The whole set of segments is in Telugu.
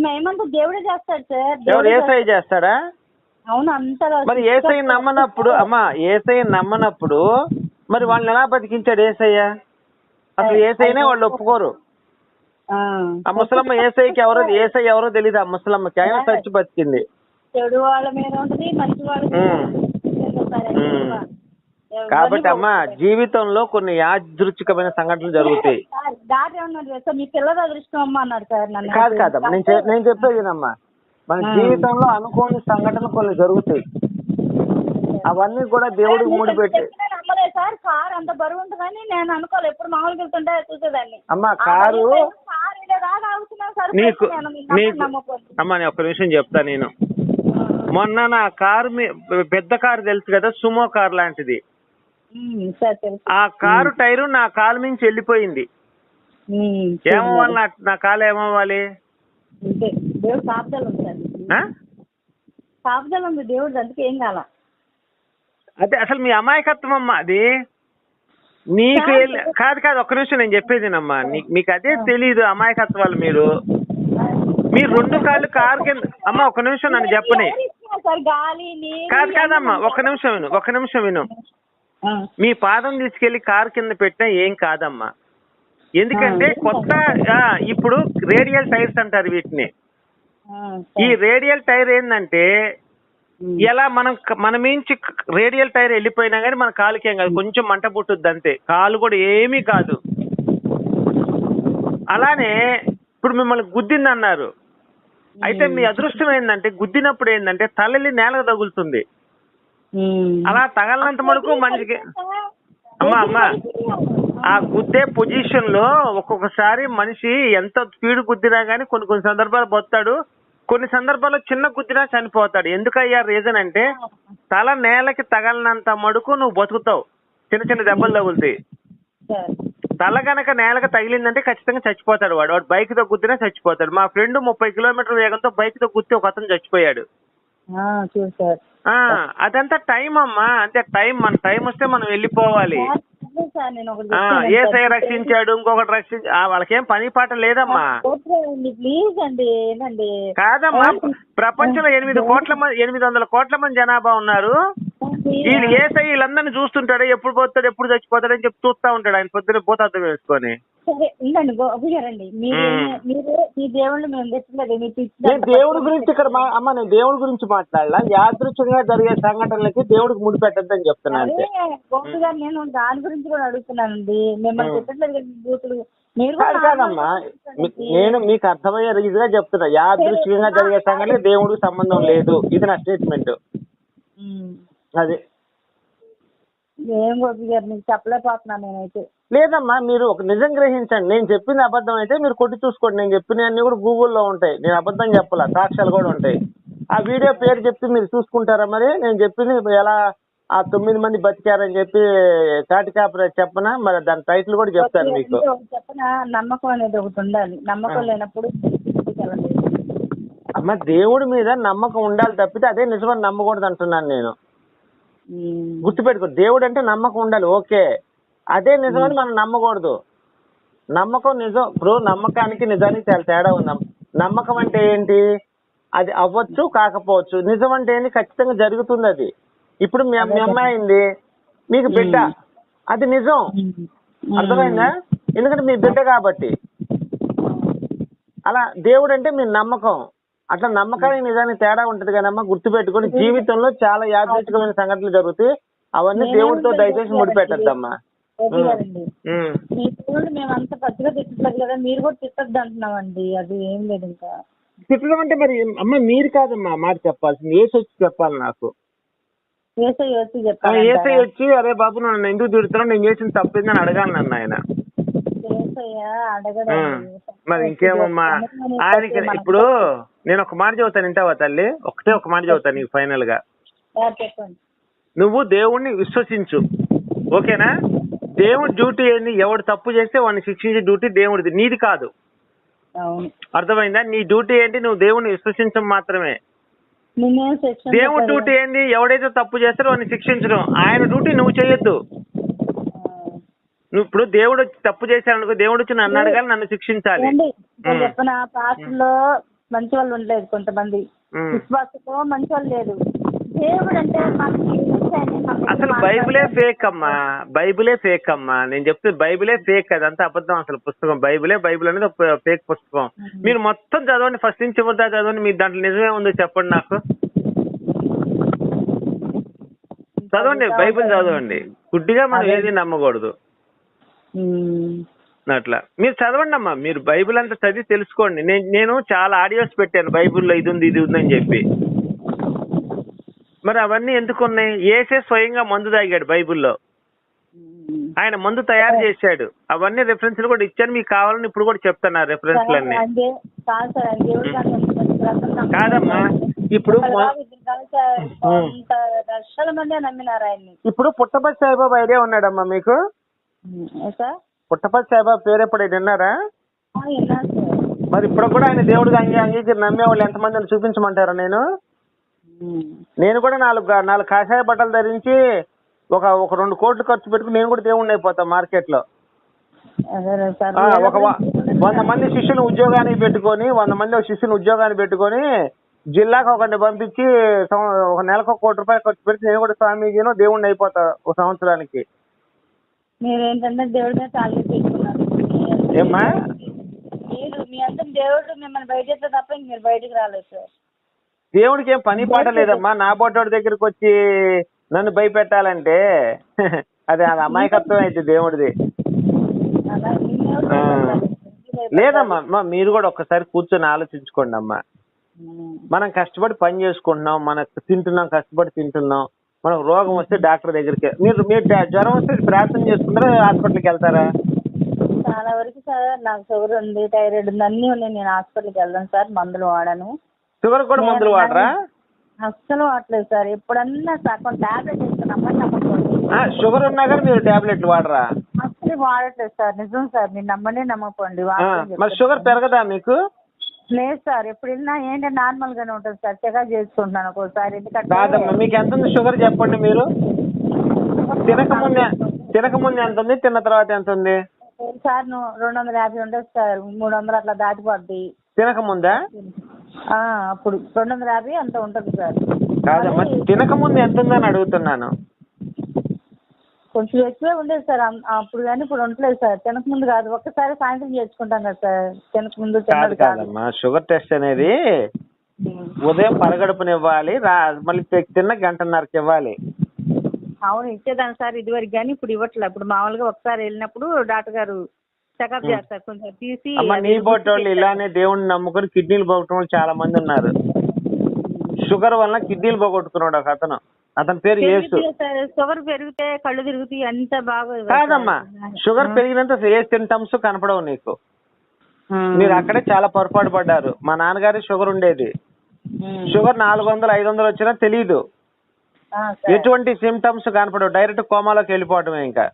మేమంతా దేవుడే చేస్తాడు సార్. ఎవరు చేస్తాడా. అవును అంత మరి ఏసఐ నమ్మనప్పుడు అమ్మా ఏసఐ నమ్మనప్పుడు మరి వాళ్ళని ఎలా బతికించాడు ఏసయ్య? అసలు ఏసైనే వాళ్ళు ఒప్పుకోరు. ఆ. ముసలమ్మ ఏసైకి ఎవరో ఏసై ఎవరో తెలియదు ఆ ముసలమ్మకి. అయినా చచ్చి బతికింది. చెడు వాళ్ళ మీద ఉంటుంది మంచి వాళ్ళ కాబట్టి అమ్మా. జీవితంలో కొన్ని యాదృచ్ఛికమైన సంఘటనలు జరుగుతాయి. దారి ఏమన్నాడు సార్ మీ పిల్లల అదృష్టం అమ్మ అన్నాడు సార్ నన్ను. కాదు కాదమ్మా నేను చె- నేను చెప్పేదినమ్మా మన. జీవితంలో అనుకోని సంఘటనలు కొన్ని జరుగుతాయి. అవన్నీ కూడా దేవుడికి ముడిపెట్టి చెప్పినా నమ్మలేదు సార్. కార్ అంత బరువు ఉంటుందని నేను అనుకోలేదు. ఎప్పుడు మామూలుగా వెళ్తుంటే చూసేదాన్ని. అమ్మా కారు కార్ ఇలా దాకా ఆగుతున్నాను సార్ నీకు నేను మీ నమ్మకం నీకు నమ్మకం. అమ్మా నేను ఒక నిమిషం చెప్తా నేను. మొన్న నా కారు మీ- పెద్ద కారు తెలుసు కదా సుమో కార్ లాంటిది. ఆ కారు టైరు నా కాలు మించి వెళ్ళిపోయింది. ఏమవ్వాలి నా నా కాలు ఏమవ్వాలి? దేవుడు అందుకే ఏం కాల. అదే అసలు మీ అమాయకత్వం అమ్మా అది. నీకు కాదు. కాదు ఒక్క నిమిషం నేను చెప్పేదినమ్మా మీకు అదే తెలీదు అమాయకత్వాలు మీరు. మీరు రెండు కాళ్ళు కారు కింద అమ్మా ఒక నిమిషం నన్ను చెప్పని. కాదు కాదమ్మా ఒక్క నిమిషం విను ఒక్క నిమిషం విను. మీ పాదం తీసుకెళ్ళి కారు కింద పెట్టినా ఏం కాదమ్మా. ఎందుకంటే కొత్త ఇప్పుడు రేడియల్ టైర్స్ అంటారు వీటిని. ఈ రేడియల్ టైర్ ఏంటంటే ఎలా మనం మన మించి రేడియల్ టైర్ వెళ్ళిపోయినా కానీ మన కాలుకి ఏం కాదు కొంచెం మంట పుట్టుద్ది అంతే కాలు కూడా ఏమీ కాదు. అలానే ఇప్పుడు మిమ్మల్ని గుద్దింది అన్నారు అయితే మీ అదృష్టం ఏంటంటే గుద్దినప్పుడు ఏంటంటే తలలి నేలకు తగులుతుంది. అలా తగలనంత మటుకు మనిషికి అమ్మా అమ్మా. ఆ గుద్దే పొజిషన్లో ఒక్కొక్కసారి మనిషి ఎంత స్పీడ్ గుద్దినా గానీ కొన్ని కొన్ని సందర్భాలు పోతాడు కొన్ని సందర్భాల్లో చిన్న గుద్దినా చనిపోతాడు. ఎందుకయ్యా రీజన్ అంటే తల నేలకి తగలనంత మడుకు నువ్వు బతుకుతావు. చిన్న చిన్న దెబ్బలు తగులుతాయి. తల గనక నేలకు తగిలిందంటే ఖచ్చితంగా చచ్చిపోతాడు వాడు. వాడు బైక్తో గుద్దినా చచ్చిపోతాడు. మా ఫ్రెండ్ ముప్పై కిలోమీటర్ల వేగంతో బైక్తో గుద్ది ఒక అతను చచ్చిపోయాడు. అదంతా టైం అమ్మా. అంటే టైం మన టైం వస్తే మనం వెళ్ళిపోవాలి. సార్, అదే సార్ నేను ఒకటి ఆ చెప్తాను ఏ సై సార్. రక్షించాడు ఇంకొకటి రక్షించ ఆ, వాళ్ళకేం పని పాట లేదమ్మా. ప్లీజ్ అండి కాదమ్మా ప్రపంచంలో ఎనిమిది కోట్ల మంది ఎనిమిది వందల కోట్ల మంది జనాభా ఉన్నారు. వీళ్ళు ఏ సై వీళ్ళందరినీ చూస్తుంటాడు ఎప్పుడు పోతాడు ఎప్పుడు చచ్చిపోతాడు అని చెప్పి చూస్తా ఉంటాడు. ఆయన పొద్దున పోతాడు వేసుకొని. సరే ఉండండి గోపి గారండి మీరు మీ దేవుళ్ళు మేము నేను దేవుడి గురించి ఇక్కడ మా- అమ్మ నేను దేవుడి గురించి మాట్లాడాల. యాదృచ్ఛంగా జరిగే సంఘటనలకి దేవుడికి ముడి పెట్టద్దని చెప్తున్నా అదే గోపి గారు నేను దాని గురించి కూడా అడుగుతున్నానండి. మిమ్మల్ని మ్మ్. చెప్పట్లేదు కదా బూతులు మీరు కాదు కాదమ్మా. మీ- నేను మీకు అర్థమయ్యే రీతిగా చెప్తున్నా. యాదృచ్ఛికంగా జరిగే సంఘటనకి దేవుడికి సంబంధం లేదు. ఇది నా స్టేట్మెంట్. అది. ఏం గోపి గారు మీకు చెప్పలేకపోతున్నాను నేనైతే. లేదమ్మా మీరు ఒక నిజం గ్రహించండి. నేను చెప్పింది అబద్ధం అయితే మీరు కొట్టి చూసుకోండి. నేను చెప్పిన అన్ని కూడా గూగుల్లో ఉంటాయి. నేను అబద్ధం చెప్పాల సాక్ష్యాలు కూడా ఉంటాయి. ఆ వీడియో పేరు చెప్తే మీరు చూసుకుంటారా మరి? నేను చెప్పింది ఎలా ఆ తొమ్మిది మంది బతికారని చెప్పి కాటి కాపర చెప్పనా? మరి దాని టైటిల్ కూడా చెప్తాను మీకు. చెప్పనా? నమ్మకం అనేది ఒకటి ఉండాలి. నమ్మకం లేనప్పుడు. అమ్మ దేవుడి మీద నమ్మకం ఉండాలి తప్పితే అదే నిజమని నమ్మకూడదు అంటున్నాను నేను. గుర్తుపెట్టుకో దేవుడు అంటే నమ్మకం ఉండాలి ఓకే. అదే నిజమని మనం నమ్మకూడదు. నమ్మకం నిజం ఇప్పుడు నమ్మకానికి నిజానికి చాలా తేడా ఉందాం. నమ్మకం అంటే ఏంటి? అది అవ్వచ్చు కాకపోవచ్చు. నిజం అంటే ఏంటి ఖచ్చితంగా జరుగుతుంది అది. ఇప్పుడు మీ అమ్మాయి అయింది మీకు బిడ్డ. అది నిజం. అర్థమైందా? ఎందుకంటే మీ బిడ్డ కాబట్టి. అలా దేవుడు అంటే మీ నమ్మకం. అట్లా నమ్మకానికి నిజానికి తేడా ఉంటది కదమ్మా గుర్తుపెట్టుకొని జీవితంలో చాలా యాదృచ్ఛికమైన సంఘటనలు జరుగుతాయి అవన్నీ దేవుడితో దయచేసి ముడిపెట్టద్దమ్మా. మేము అంత పెద్దగా తిట్టలేదు కదా మీరు కూడా తిట్టద్దు అంటున్నామండి అది ఏం లేదు ఇంకా. తిట్టడం అంటే మరి అమ్మ మీరు కాదమ్మా మాట చెప్పాల్సింది ఏసు వచ్చి చెప్పాలి నాకు. ఏసై వచ్చి అరే బాబు నన్ను ఎందుకు తిడుతున్నావు? నేను చేసిన తప్పిందని అడగాలి నన్ను ఆయన. మరి ఇంకేమమ్మా? ఆయనకి ఇప్పుడు నేను ఒక మాట చెబుతాను వింటావా తల్లి? ఒకటే ఒక మాట చెబుతాను నీకు ఫైనల్గా నువ్వు దేవుణ్ణి విశ్వసించు. ఓకేనా? దేవుడి డ్యూటీ ఏంది? ఎవడు తప్పు చేస్తే వాడిని శిక్షించే డ్యూటీ దేవుడిది నీది కాదు. అర్థమైందా? నీ డ్యూటీ ఏంటి? నువ్వు దేవుణ్ణి విశ్వసించడం మాత్రమే. దేవుడి డ్యూటీ ఏంది? ఎవడైతే తప్పు చేస్తారో వాడిని శిక్షించడం. ఆయన డ్యూటీ నువ్వు చేయొద్దు. నువ్వు ఇప్పుడు దేవుడు వచ్చి తప్పు చేశాడనుకో దేవుడు వచ్చి నన్ను అడగాలి నన్ను శిక్షించాలి. చెప్పిన పాస్టర్లో మంచి వాళ్ళు ఉండలేదు కొంతమంది. విశ్వాసంలో మంచి వాళ్ళు లేదు దేవుడు అంటే అసలు బైబిలే ఫేక్ అమ్మా బైబిలే ఫేక్ అమ్మా నేను చెప్తే బైబిలే ఫేక్ అదంతా అబద్ధం అసలు పుస్తకం. బైబిలే బైబిల్ అనేది ఒక ఫేక్ పుస్తకం. మీరు మొత్తం చదవండి ఫస్ట్ నుంచి దాకా చదవండి మీ దాంట్లో నిజమే ఉందో చెప్పండి నాకు. చదవండి బైబిల్ చదవండి. గుడ్డిగా మనం ఏది నమ్మకూడదు. అట్లా. మీరు చదవండి అమ్మా. మీరు బైబిల్ అంతా చదివి తెలుసుకోండి. నేను నేను చాలా ఆడియోస్ పెట్టాను. బైబిల్లో ఇది ఉంది ఇది ఉందని చెప్పి. మరి అవన్నీ ఎందుకు ఉన్నాయి ఏసే స్వయంగా మందు తాగాడు బైబిల్లో. ఆయన మందు తయారు చేశాడు. అవన్నీ రెఫరెన్స్లు కూడా ఇచ్చాను. మీకు కావాలని ఇప్పుడు కూడా చెప్తాను ఆ రెఫరెన్స్లు అన్ని. కాదమ్మా. ఇప్పుడు ఇప్పుడు పుట్టపర్తి సాయిబాబా ఐడియా ఉన్నాడమ్మా మీకు? సార్? పుట్టపర్తి సాయిబాబా పేరు ఎప్పుడైతే విన్నారా? మరి ఇప్పుడు కూడా ఆయన దేవుడిగా అంగీ అంగీకరి నమ్మే వాళ్ళు ఎంతమందిని చూపించమంటారా నేను. నేను కూడా నాలుగు నాలుగు కాషాయ బట్టలు ధరించి ఒక ఒక రెండు కోట్లు ఖర్చు పెట్టుకుని నేను కూడా దేవుడిని అయిపోతా మార్కెట్లో ఒక వంద మంది శిష్యుని ఉద్యోగానికి పెట్టుకొని వంద మంది ఒక శిష్యుని ఉద్యోగానికి పెట్టుకొని జిల్లాకు ఒకరిని పంపించి ఒక నెలకు ఒక కోటి రూపాయలు ఖర్చు పెట్టి నేను కూడా స్వామీజీను దేవుడిని అయిపోతా ఒక సంవత్సరానికి. మీరు ఏంటంటే దేవుడి మీద తాళి పెట్టుకున్నారు ఏమ్మా? మీరు మీ అందరం దేవుడు మిమ్మల్ని బయట తప్ప ఇంక మీరు బయటికి రాలేదు సార్. దేవుడికి ఏం పని పాట లేదమ్మా? నా బొట్టోడి దగ్గరికి వచ్చి నన్ను భయపెట్టాలంటే అది అది అమాయకత్వం అయితే దేవుడిది. అలా ఆ. లేదమ్మా అమ్మా, మీరు కూడా ఒక్కసారి కూర్చొని ఆలోచించుకోండి అమ్మా. మనం కష్టపడి పని చేసుకుంటున్నాం మనకు తింటున్నాం కష్టపడి తింటున్నాం. మనకు రోగం వస్తే డాక్టర్ దగ్గరికి. మీరు మీరు జ్వరం వస్తే ప్రార్థన చేసుకుంటారా హాస్పిటల్కి వెళ్తారా? చాలా వరకు సార్ నాకు షుగర్ ఉంది థైరాయిడ్ ఉంది అన్నీ ఉన్నాయి. నేను హాస్పిటల్కి వెళ్దాను సార్ మందులు వాడాను. షుగర్ కూడా మందులు వాడరా? అస్సలు వాడలేదు సార్. ఎప్పుడన్నా సగం టాబ్లెట్ నమ్మకండి ఆ, షుగర్ ఉన్నా కానీ మీరు టాబ్లెట్లు వాడరా? అసలు వాడట్లేదు సార్. నిజం సార్ మీరు నమ్మండి నమ్మకండి. మరి. షుగర్ పెరగదా మీకు? లేదు సార్ ఎప్పుడు వెళ్ళినా ఏంటంటే నార్మల్ గానే ఉంటుంది సార్ చెకప్ చేసుకుంటున్నాను ఒక్కోసారి కాదమ్మా ఎందుకంటే మీకు ఎంత ఉంది షుగర్ చెప్పండి మీరు? తినక ముందే తినక ముందు ఎంత ఉంది తిన్న తర్వాత ఎంత ఉంది? సార్ నువ్వు రెండు వందల యాభై ఉంటుంది సార్ మూడు వందలు అట్లా దాటిపోద్ది. తినక ముందా? ఆ, అప్పుడు రెండు వందల యాభై అంత ఉంటుంది సార్. కాదమ్మా మరి తినక ముందు ఎంత ఉందని అడుగుతున్నాను. కొంచెం ఎక్కువే ఉండేది సార్. అప్పుడు కానీ ఇప్పుడు ఉండలేదు సార్. తినక ముందు కాదు. ఒక్కసారి సాయంత్రం చేసుకుంటాం కదా సార్. తినక ముందు కాదు కాదమ్మా. షుగర్ టెస్ట్ అనేది. ఉదయం పరగడుపుని ఇవ్వాలి రా మళ్ళీ తిన్న గంటన్నరకి ఇవ్వాలి. అవును ఇచ్చేదాన్ని సార్. ఇదివరకు కానీ ఇప్పుడు ఇవ్వట్లే ఇప్పుడు మామూలుగా ఒకసారి వెళ్ళినప్పుడు డాక్టర్ గారు చెకప్ చేస్తారు. కొంచెం తీసి నీ చెప్తారు. ఇలానే దేవుణ్ణి నమ్ముకుని కిడ్నీలు పోగొట్టుకున్న వాళ్ళు చాలా మంది ఉన్నారు. షుగర్ వల్ల కిడ్నీలు పోగొట్టుకున్నాడు ఒక అతను. అతని పేరు సార్ షుగర్ పెరిగితే కళ్ళు తిరుగుతాయి అంత బాగా కాదమ్మా షుగర్ పెరిగినంత ఏ సింటమ్స్ కనపడవు నీకు. మీరు అక్కడే చాలా పొరపాటు పడ్డారు. మా నాన్నగారి షుగర్ ఉండేది. షుగర్ నాలుగు వందలు ఐదు వందలు వచ్చినా తెలియదు ఎటువంటి సిమ్టమ్స్ కనపడవు. డైరెక్ట్ కోమాలోకి వెళ్ళిపోవటమే ఇంకా.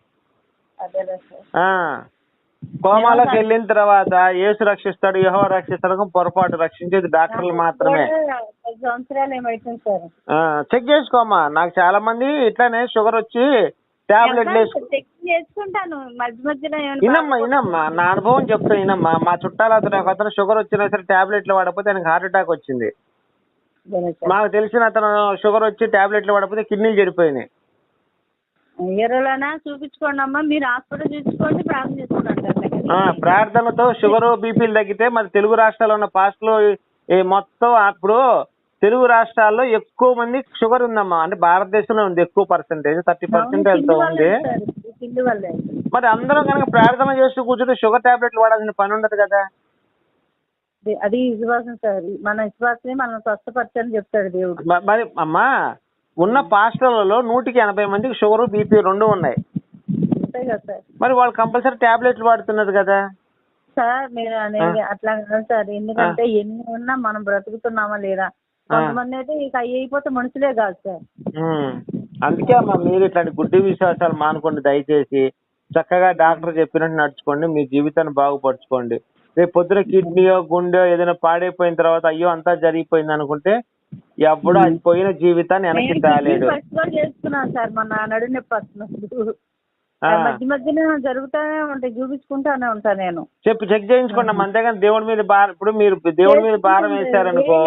కోమాలోకి వెళ్ళిన తర్వాత ఏసు రక్షిస్తాడు యహో రక్షిస్తాడు పొరపాటు రక్షించేది డాక్టర్లు మాత్రమే. చెక్ చేసుకోమ్మా. నాకు చాలా మంది ఇట్లానే షుగర్ వచ్చి టాబ్లెట్లు ఇనమ్మా ఇనమ్మా. నా అనుభవం చెప్తా ఇనమ్మా. మా చుట్టాల అతను ఒక అతను షుగర్ వచ్చినా సరే టాబ్లెట్లు వాడకపోతే ఆయనకి హార్ట్ అటాక్ వచ్చింది. మాకు తెలిసిన అతను షుగర్ వచ్చి టాబ్లెట్లు వాడకపోతే కిడ్నీలు చెడిపోయినాయి. ఎరువులనా చూపించుకోండి అమ్మా మీరు హాస్పిటల్ చూపించుకోండి ప్రార్థన చేసుకోండి ప్రార్థనతో షుగర్ బీపీలు తగ్గితే మరి తెలుగు రాష్ట్రాల్లో ఉన్న పాస్టులు మొత్తం అప్పుడు తెలుగు రాష్ట్రాల్లో ఎక్కువ మంది షుగర్ ఉందమ్మా. అంటే భారతదేశంలో ఉంది ఎక్కువ పర్సెంటేజ్ థర్టీ పర్సెంట్ ఎంతో ఉంది. మరి అందరం కనుక ప్రార్థన చేస్తూ కూర్చుంటే షుగర్ టాబ్లెట్లు వాడాల్సిన పని ఉండదు కదా. అది- విశ్వాసం సార్. మన విశ్వాసమే మనం స్వస్థపరచని చెప్తాడు దేవుడు. మరి అమ్మా ఉన్న పాస్టర్లలో నూటికి ఎనభై మందికి షుగర్ బీపీ రెండు ఉన్నాయి. మరి వాళ్ళు కంపల్సరీ టాబ్లెట్లు వాడుతున్నారు కదా. సార్ మీరు అనేది అట్లా కాదు సార్. ఎందుకంటే ఎన్ని ఉన్నా మనం బ్రతుకుతున్నామా లేదా? కొంతమంది అయితే ఇక అయిపోతే మనుషులే కాదు సార్. అందుకే అమ్మా మీరు ఇట్లాంటి గుడ్డి విశ్వాసాలు మానుకోండి దయచేసి. చక్కగా డాక్టర్ చెప్పినట్టు నడుచుకోండి మీ జీవితాన్ని బాగుపరచుకోండి. రేపు పొద్దున కిడ్నీయో గుండె ఏదైనా పాడైపోయిన తర్వాత అయ్యో అంతా జరిగిపోయింది అనుకుంటే ఎప్పుడు అది పోయిన జీవితాన్ని వెనక్కి తాలేడు సార్ మన నడు నొప్పి వస్తున్నప్పుడు. మధ్య మధ్యన జరుగుతూనే ఉంటాయి చూపించుకుంటానే ఉంటా నేను. చెప్పి చెక్ చేయించుకోండి అంతేగాని దేవుడి మీద భారం ఇప్పుడు మీరు దేవుడి మీద భారం వేశారనుకో.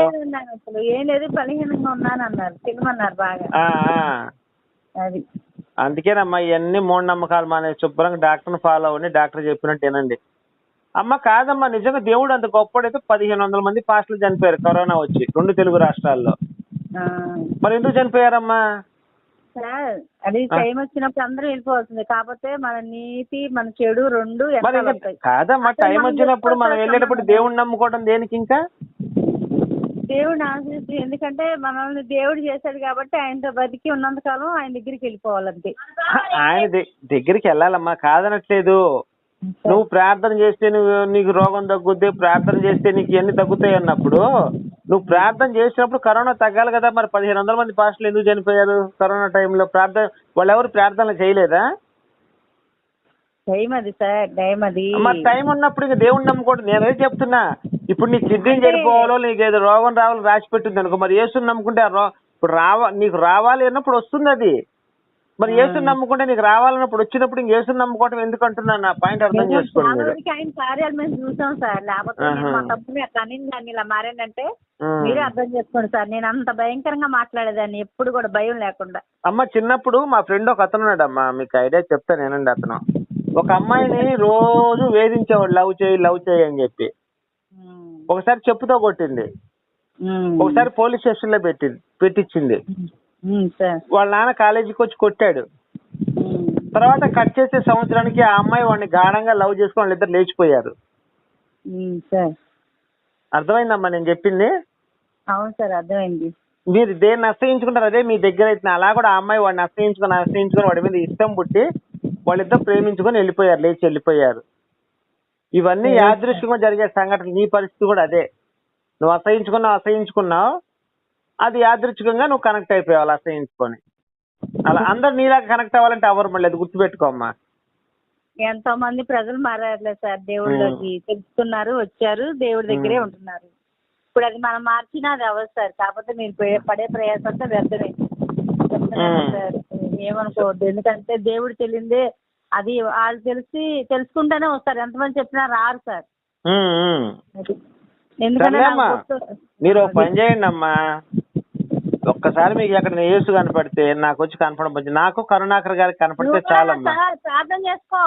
అసలు ఏం లేదు బలహీనంగా ఉన్నాను అన్నారు తినమన్నారు బాగా. అది. అందుకేనమ్మా ఇవన్నీ మూఢనమ్మకాలు మానే శుభ్రంగా డాక్టర్ని ఫాలో అవ్వండి డాక్టర్ చెప్పినట్టు వినండి. అమ్మ కాదమ్మా నిజంగా దేవుడు అంత గొప్పడైతే పదిహేను వందల మంది పాస్టర్లు చనిపోయారు కరోనా వచ్చి రెండు తెలుగు రాష్ట్రాల్లో. మరి ఎందుకు చనిపోయారమ్మా? సార్ అది టైం వచ్చినప్పుడు అందరూ వెళ్ళిపోతుంది కాకపోతే మన నీతి మన చెడు రెండు కాదమ్మా టైం వచ్చినప్పుడు మనం వెళ్ళేటప్పుడు దేవుడిని నమ్ముకోవడం దేనికి ఇంకా? దేవుడిని ఆశ్రయించి ఎందుకంటే మనల్ని దేవుడు చేశాడు కాబట్టి ఆయనతో బతికి ఉన్నంతకాలం ఆయన దగ్గరికి వెళ్ళిపోవాలంతే. ఆయన దగ్గరికి వెళ్ళాలమ్మా కాదనట్లేదు. నువ్వు ప్రార్థన చేస్తే నువ్వు నీకు రోగం తగ్గుద్ది ప్రార్థన చేస్తే నీకు ఇవన్నీ తగ్గుతాయి అన్నప్పుడు నువ్వు ప్రార్థన చేసినప్పుడు కరోనా తగ్గాలి కదా మరి పదిహేను వందల మంది పాస్టర్లు ఎందుకు చనిపోయారు కరోనా టైంలో? ప్రార్థన వాళ్ళు ఎవరు ప్రార్థనలు చేయలేదా? టైం అది సార్ టైం అది. మరి టైం ఉన్నప్పుడు ఇంకా దేవుణ్ణి నమ్ముకోండి నేను చెప్తున్నా. ఇప్పుడు నీ కిడ్నీ చెడిపోవాలో నీకు ఏదో రోగం రావాలో రాసి పెట్టింది అనుకో మరి యేసుని నమ్ముకుంటే ఆ రో ఇప్పుడు రావా నీకు రావాలి అన్నప్పుడు వస్తుంది అది. మరి యేసుని నమ్ముకుంటే నీకు రావాలన్నప్పుడు వచ్చినప్పుడు ఇంక యేసుని నమ్ముకోవటం ఎందుకు అంటున్నాను నా పాయింట్ అర్థం చేసుకోండి ఆయన కార్యాలు మేము చూసాం సార్. లేకపోతే. మా అట్లా దాన్ని ఇలా మారానంటే. మీరే అర్థం చేసుకోండి సార్. నేను అంత భయంకరంగా మాట్లాడేదాన్ని ఎప్పుడు కూడా భయం లేకుండా. అమ్మ చిన్నప్పుడు మా ఫ్రెండ్ ఒక అతను ఉన్నాడు అమ్మా మీకు ఐడియా చెప్తాను నేనండి అతను. ఒక అమ్మాయిని రోజు వేధించేవాడు లవ్ చేయి లవ్ చేయి అని చెప్పి. ఒకసారి చెప్పుతో కొట్టింది. ఒకసారి పోలీస్ స్టేషన్లో పెట్టి పెట్టించింది వాళ్ళ నాన్న కాలేజీకి వచ్చి కొట్టాడు. తర్వాత కట్ చేసే సంవత్సరానికి ఆ అమ్మాయి వాడిని గాఢంగా లవ్ చేసుకొని వాళ్ళిద్దరు లేచిపోయారు. అర్థమైందమ్మా నేను చెప్పింది? అవును సార్ అర్థమైంది. మీరు దేన్ని అసహించుకుంటారు అదే మీ దగ్గర అయితే అలా కూడా ఆ అమ్మాయి వాడిని అసహించుకొని అసహించుకొని వాడి మీద ఇష్టం పుట్టి వాళ్ళిద్దరు ప్రేమించుకొని వెళ్ళిపోయారు లేచి వెళ్ళిపోయారు. ఇవన్నీ యాదృష్టికంగా జరిగే సంఘటన నీ పరిస్థితి కూడా అదే. నువ్వు అసహించుకున్నావు అసహించుకున్నావు. అది యాదృచ్ఛికంగా నువ్వు కనెక్ట్ అయిపోయావు అలా అసహించుకొని అలా అందరు నీలాగా కనెక్ట్ అవ్వాలంటే ఎవరు మళ్ళీ? అది గుర్తుపెట్టుకోమ్మా ఎంతో మంది ప్రజలు మారారులే సార్. దేవుళ్ళకి తెలుసుకున్నారు వచ్చారు దేవుడి దగ్గరే. ఉంటున్నారు. ఇప్పుడు అది మనం మార్చినా అది అవ్వదు సార్. కాకపోతే మీరు పడే- ప్రయాసం అంతా వ్యర్థమే. ఏమనుకోవద్దు. ఎందుకంటే దేవుడు తెలియందే అది వాళ్ళు తెలిసి తెలుసుకుంటేనే వస్తారు. ఎంతమంది చెప్పినా రారు సార్. ఎందుకంటే మీరు పని చేయండి అమ్మా ఒక్కసారి మీకు ఎక్కడ యేసు కనపడితే నాకు వచ్చి కనపడవచ్చు నాకు కరుణాకర్ గారికి కనపడితే చాలమ్మా. సార్ ప్రార్థన చేసుకో.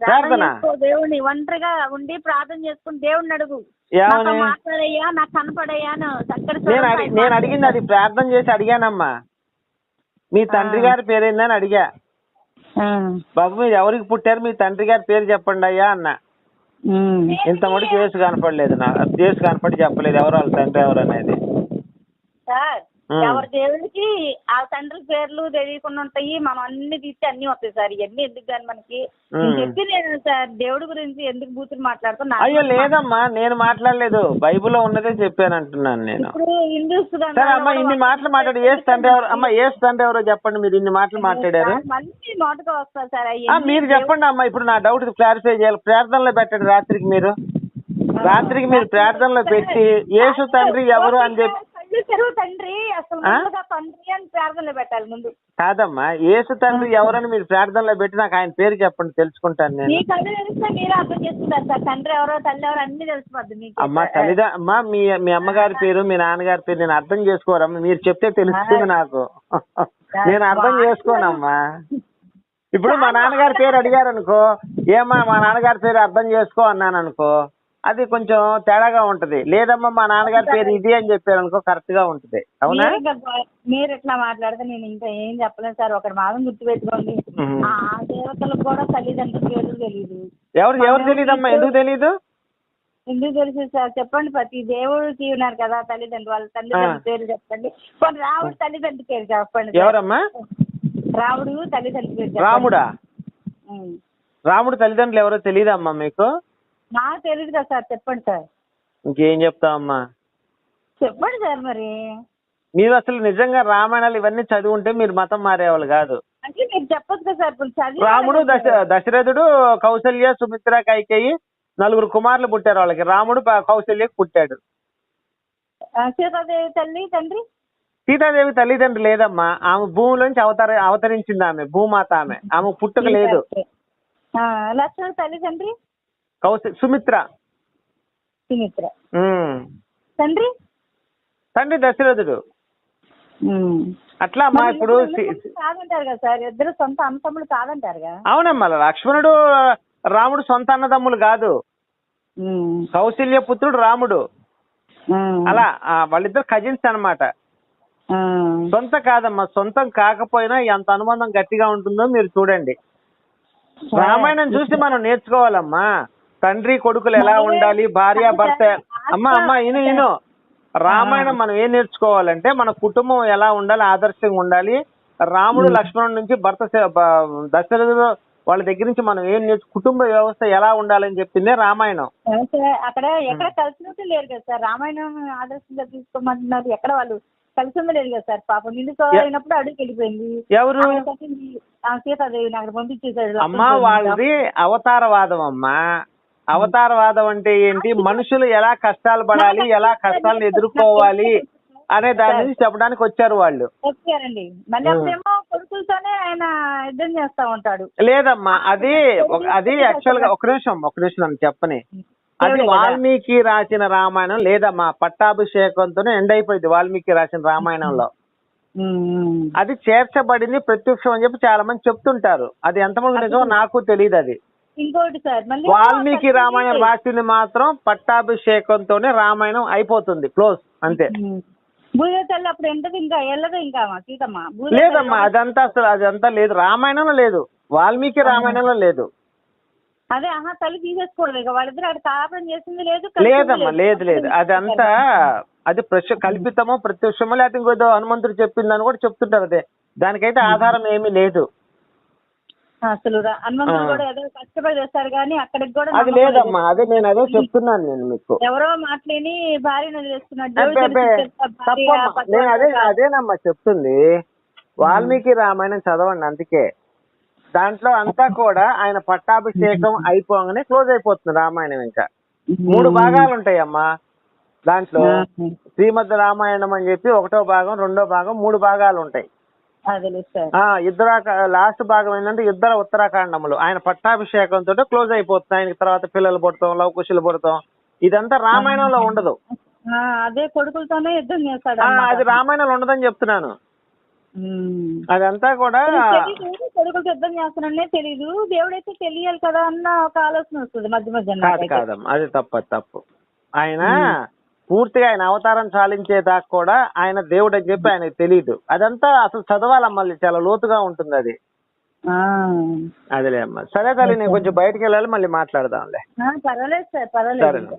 ప్రార్థన? చేసుకో దేవుడిని ఒంటరిగా ఉండి ప్రార్థన చేసుకుని దేవుడిని అడుగు. ఏమని? నాతో మాట్లాడయ్యా నాకు కనపడయ్యా చక్కటి నేను అడి అడిగింది అది. ప్రార్థన చేసి అడిగానమ్మా. మీ తండ్రి గారి పేరేందని అడిగా. ఆ. బాబు మీరు ఎవరికి పుట్టారు? మీ తండ్రి గారి పేరు చెప్పండి అయ్యా అన్న. ఉమ్. ఇంత మటుకు యేసు కనపడలేదు నా యేసు కనపడి చెప్పలేదు ఎవరు వాళ్ళ తండ్రి ఎవరు అనేది. సార్. ఎవరి దేవుడికి ఆ తండ్రి పేర్లు తెలియకుండా ఉంటాయి. మనం అన్ని తీస్తే అన్ని వస్తాయి సార్. ఇవన్నీ ఎందుకు కానీ మనకి? నేను. చెప్పి నేను సార్ దేవుడి గురించి ఎందుకు బూతులు మాట్లాడుతా నాకు అయ్యో లేదమ్మా. నేను మాట్లాడలేదు. బైబిల్లో ఉన్నదే చెప్పాను అంటున్నాను నేను. ఇప్పుడు హిందూస్ సరే అమ్మా ఇన్ని మాటలు మాట్లాడి ఏసు తండ్రి ఎవరు? అమ్మ ఏసు తండ్రి ఎవరో చెప్పండి మీరు. ఇన్ని మాటలు మాట్లాడారు. మళ్ళీ మోటగా వస్తారు సార్. మీరు చెప్పండి అమ్మా. ఇప్పుడు నా డౌట్ క్లారిఫై చేయాలి. ప్రార్థనలో పెట్టండి రాత్రికి మీరు. రాత్రికి మీరు ప్రార్థనలో పెట్టి యేసు తండ్రి ఎవరు? అని చెప్పి తెరువు తండ్రి. అసలు? ముందుగా తండ్రి అని ప్రార్థనలో పెట్టాలి ముందు. కాదమ్మా యేసు తండ్రి ఎవరని మీరు ప్రార్థనలో పెట్టి నాకు ఆయన పేరు చెప్పండి తెలుసుకుంటాను నేను. తెలిస్తే మీరే అర్థం చేసుకుంటారు సార్. తండ్రి ఎవరో తల్లి ఎవరో అన్ని తెలిసిపోద్ది మీకు. అమ్మా తల్లిదా అమ్మా మీ మీ అమ్మగారి పేరు మీ నాన్నగారి పేరు నేను అర్థం చేసుకోరమ్మా. మీరు చెప్తే తెలుస్తుంది నాకు. నేను అర్థం చేసుకోనమ్మా. ఇప్పుడు మా నాన్నగారి పేరు అడిగారు అనుకో ఏమ్మా మా నాన్నగారి పేరు అర్థం చేసుకో అన్నాను అనుకో అది కొంచెం తేడాగా ఉంటది. లేదమ్మా మా నాన్నగారి పేరు ఇది అని చెప్పారు అనుకో కరెక్ట్గా ఉంటది. అవునా? మీరు ఇట్లా మాట్లాడితే నేను ఇంకా ఏం చెప్పలేను సార్. ఒకటి మాత్రం గుర్తుపెట్టుకోండి. మ్మ్. ఆ దేవతలకు కూడా తల్లిదండ్రుల పేర్లు తెలియదు ఎవరు ఎవరు తెలియదమ్మా ఎందుకు తెలీదు? ఎందుకు తెలుసు సార్? చెప్పండి ప్రతి దేవుడికి ఉన్నారు కదా తల్లిదండ్రులు. వాళ్ళ తల్లిదండ్రుల పేరు చెప్పండి. కొన్ని రావుడు తల్లిదండ్రుల పేరు చెప్పండి. ఎవరమ్మా? రావుడు తల్లిదండ్రుల పేరు. రాముడా. రాముడు తల్లిదండ్రులు ఎవరో తెలియదమ్మా మీకు? నాకు తెలియదు కదా సార్ చెప్పండి సార్. ఇంకేం చెప్తావమ్మా? చెప్పండి సార్ మరి. మీరు అసలు నిజంగా రామాయణాలు ఇవన్నీ చదివి ఉంటే మీరు మతం మారేవాళ్ళు కాదు. అంటే మీరు చెప్పొచ్చు కదా సార్ ఇప్పుడు చదివి రాముడు దశ దశరథుడు కౌసల్య సుమిత్ర కైకేయి నలుగురు కుమారులు పుట్టారు వాళ్ళకి. రాముడు ప- కౌసల్యకి పుట్టాడు. ఆ, సీతాదేవి తల్లి తండ్రి? సీతాదేవి తల్లిదండ్రులు లేదమ్మా. ఆమె భూమిలోంచి అవతర అవతరించింది ఆమె భూమాత ఆమె. ఆమె పుట్టుక లేదు. ఆ, లక్ష్మణ తల్లిదండ్రి కౌశ సుమిత్ర? సుమిత్ర. తండ్రి? తండ్రి దశరథుడు. అట్లా అమ్మా ఇప్పుడు కాదంటారు కదా సార్ ఇద్దరు సొంత అన్నతమ్ముడు కాదంటారుగా అవునమ్మా లక్ష్మణుడు రాముడు సొంత అన్నదమ్ములు కాదు. కౌశల్య పుత్రుడు రాముడు. అలా వాళ్ళిద్దరు కజిన్స్ అన్నమాట. ఉమ్. సొంత కాదమ్మా సొంతం కాకపోయినా ఎంత అనుబంధం గట్టిగా ఉంటుందో మీరు చూడండి. రామాయణం చూసి మనం నేర్చుకోవాలమ్మా. తండ్రి కొడుకులు ఎలా ఉండాలి? భార్య భర్త అమ్మా అమ్మా ఇను ఇను. రామాయణం మనం ఏం నేర్చుకోవాలంటే మన కుటుంబం ఎలా ఉండాలి ఆదర్శంగా ఉండాలి. రాముడు లక్ష్మణుడి నుంచి భర్త దశరథుడు వాళ్ళ దగ్గర నుంచి మనం ఏం నేర్చు కుటుంబ వ్యవస్థ ఎలా ఉండాలని చెప్పిందే రామాయణం. అక్కడ ఎక్కడ కలిసినట్టు లేరు కదా సార్. రామాయణం ఆదర్శంగా తీసుకోమంటున్నారు. ఎక్కడ వాళ్ళు కలిసి ఉండలేదు కదా సార్. పాపం నిండు అయినప్పుడు అడుగుకి వెళ్ళిపోయింది. ఎవరు? సీతాదేవిని అక్కడ పంపించేశాడు అమ్మా వాళ్ళది అవతారవాదం అమ్మా. అవతారవాదం అంటే ఏంటి? మనుషులు ఎలా కష్టాలు పడాలి ఎలా కష్టాలను ఎదుర్కోవాలి అనే దాని నుంచి చెప్పడానికి వచ్చారు వాళ్ళు. వచ్చారండి. మళ్ళీ అప్పుడేమో కొడుకులతోనే ఆయన యుద్ధం చేస్తా ఉంటాడు. లేదమ్మా అది అది యాక్చువల్గా ఒక నిమిషం ఒక నిమిషం నన్ను చెప్పని. అది వాల్మీకి రాసిన రామాయణం లేదమ్మా పట్టాభిషేకంతోనే ఎండ్ అయిపోయింది వాల్మీకి రాసిన రామాయణంలో. అది చేర్చబడింది ప్రత్యక్షం అని చెప్పి చాలా మంది చెప్తుంటారు. అది ఎంతమంది నిజమో నాకు తెలియదు అది. ఇంకోటి సార్ మళ్ళీ వాల్మీకి రామాయణం రాసింది మాత్రం పట్టాభిషేకంతోనే రామాయణం అయిపోతుంది క్లోజ్ అంతే. భూదేవి అప్పుడు ఎంతది ఇంకా వెళ్ళదు ఇంకా సీతమ్మ? లేదమ్మా అదంతా అసలు అదంతా లేదు. రామాయణంలో లేదు. వాల్మీకి రామాయణంలో లేదు. అదే ఆహా తల్లి తీసేసుకోవడం ఇక వాళ్ళిద్దరు అక్కడ కాపురం చేసింది లేదు లేదమ్మా లేదు. లేదు అదంతా అది ప్రత్య కల్పితమో ప్రత్యక్షమో లేకపోతే ఇంకోదో హనుమంతుడు చెప్పిందని కూడా చెప్తుంటారు అదే. దానికైతే ఆధారం ఏమీ లేదు. అసలు రా- హనుమంతుడు కూడా ఏదో కష్టపడి చేస్తారు కానీ అక్కడికి కూడా అది. లేదమ్మా అదే నేను అదే చెప్తున్నాను నేను మీకు. ఎవరో మాటలేని భార్యను నేను అదే. అదేనమ్మా చెప్తుంది. వాల్మీకి రామాయణం చదవండి అందుకే. దాంట్లో అంతా కూడా ఆయన పట్టాభిషేకం అయిపోగానే క్లోజ్ అయిపోతుంది రామాయణం ఇంకా. మూడు భాగాలు ఉంటాయమ్మా. దాంట్లో శ్రీమద్ రామాయణం అని చెప్పి ఒకటో భాగం రెండో భాగం మూడు భాగాలు ఉంటాయి. ఇద్దరు లాస్ట్ భాగం ఏంటంటే ఇద్దరు ఉత్తరాఖండములు. ఆయన పట్టాభిషేకంతో క్లోజ్ అయిపోతుంది. ఆయనకి తర్వాత పిల్లలు పుడతాం లవకుశులు పుడతాం. ఇదంతా రామాయణంలో ఉండదు. అదే కొడుకులతోనే యుద్ధం చేస్తాడు. అది రామాయణంలో ఉండదని చెప్తున్నాను. అదంతా కూడా కొడుకులతో యుద్ధం చేస్తున్నాడనే తెలీదు. దేవుడైతే తెలియాలి కదా అన్న ఒక ఆలోచన వస్తుంది మధ్య మధ్య కాదు. కాదమ్మా అది తప్పు తప్పు. ఆయన పూర్తిగా ఆయన అవతారం చాలించేదాకా కూడా ఆయన దేవుడు అని చెప్పి ఆయనకు తెలియదు అదంతా అసలు చదవాలమ్మా చాలా లోతుగా ఉంటుంది అది. అదిలే అమ్మా. సరే తల్లి నేను కొంచెం బయటకు వెళ్ళాలి మళ్ళీ మాట్లాడదాంలే. పర్వాలేదు సార్ పర్వాలేదు.